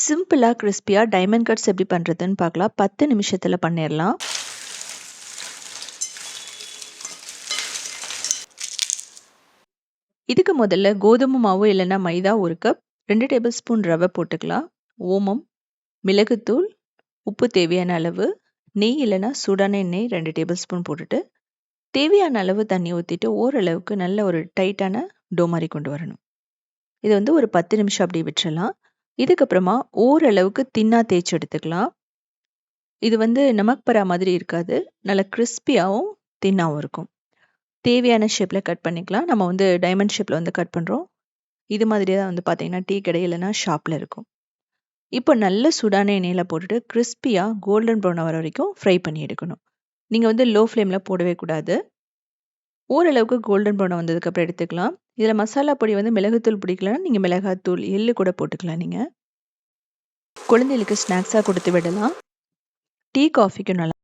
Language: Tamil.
சிம்பிளாக கிரிஸ்பியா டைமண்ட் கட்ஸ் எப்படி பண்ணுறதுன்னு பார்க்கலாம். பத்து நிமிஷத்தில் பண்ணிடலாம் இதுக்கு முதல்ல கோதுமை மாவு இல்லைன்னா மைதா ஒரு கப், ரெண்டு டேபிள் ஸ்பூன் ரவை போட்டுக்கலாம். ஓமம், மிளகுத்தூள், உப்பு தேவையான அளவு, நெய் இல்லைன்னா சூடான எண்ணெய் ரெண்டு டேபிள் ஸ்பூன் போட்டுட்டு, தேவையான அளவு தண்ணி ஊற்றிட்டு ஓரளவுக்கு நல்ல ஒரு டைட்டான டோ மாதிரி கொண்டு வரணும். இது வந்து ஒரு 10 நிமிஷம் அப்படியே விட்டுறலாம். இதுக்கப்புறமா ஓரளவுக்கு தின்னா தேய்ச்சி எடுத்துக்கலாம். இது வந்து நமக் பரா மாதிரி இருக்காது. நல்லா கிறிஸ்பியாகவும் தின்னாகவும் இருக்கும். தேவையான ஷேப்பில் கட் பண்ணிக்கலாம். நம்ம வந்து டைமண்ட் ஷேப்பில் வந்து கட் பண்ணுறோம் இது மாதிரியே தான் வந்து பார்த்தீங்கன்னா, டீ கடை இல்லைன்னா இருக்கும். இப்போ நல்ல சூடான எண்ணெயில் போட்டுட்டு கிரிஸ்பியா கோல்டன் ப்ரௌன் வர வரைக்கும் ஃப்ரை பண்ணி எடுக்கணும். நீங்கள் வந்து லோ ஃப்ளேமில் போடவே கூடாது. ஓரளவுக்கு கோல்டன் ப்ரவுன் வந்ததுக்கப்புறம் எடுத்துக்கலாம். இதில் மசாலா பொடி வந்து மிளகுத்தூள் பிடிக்கலன்னா, நீங்கள் மிளகாத்தூள், எள்ளு கூட போட்டுக்கலாம் நீங்கள் குழந்தைகளுக்கு ஸ்நாக்ஸாக கொடுத்து விடலாம். டீ, காஃபிக்கும் நல்லா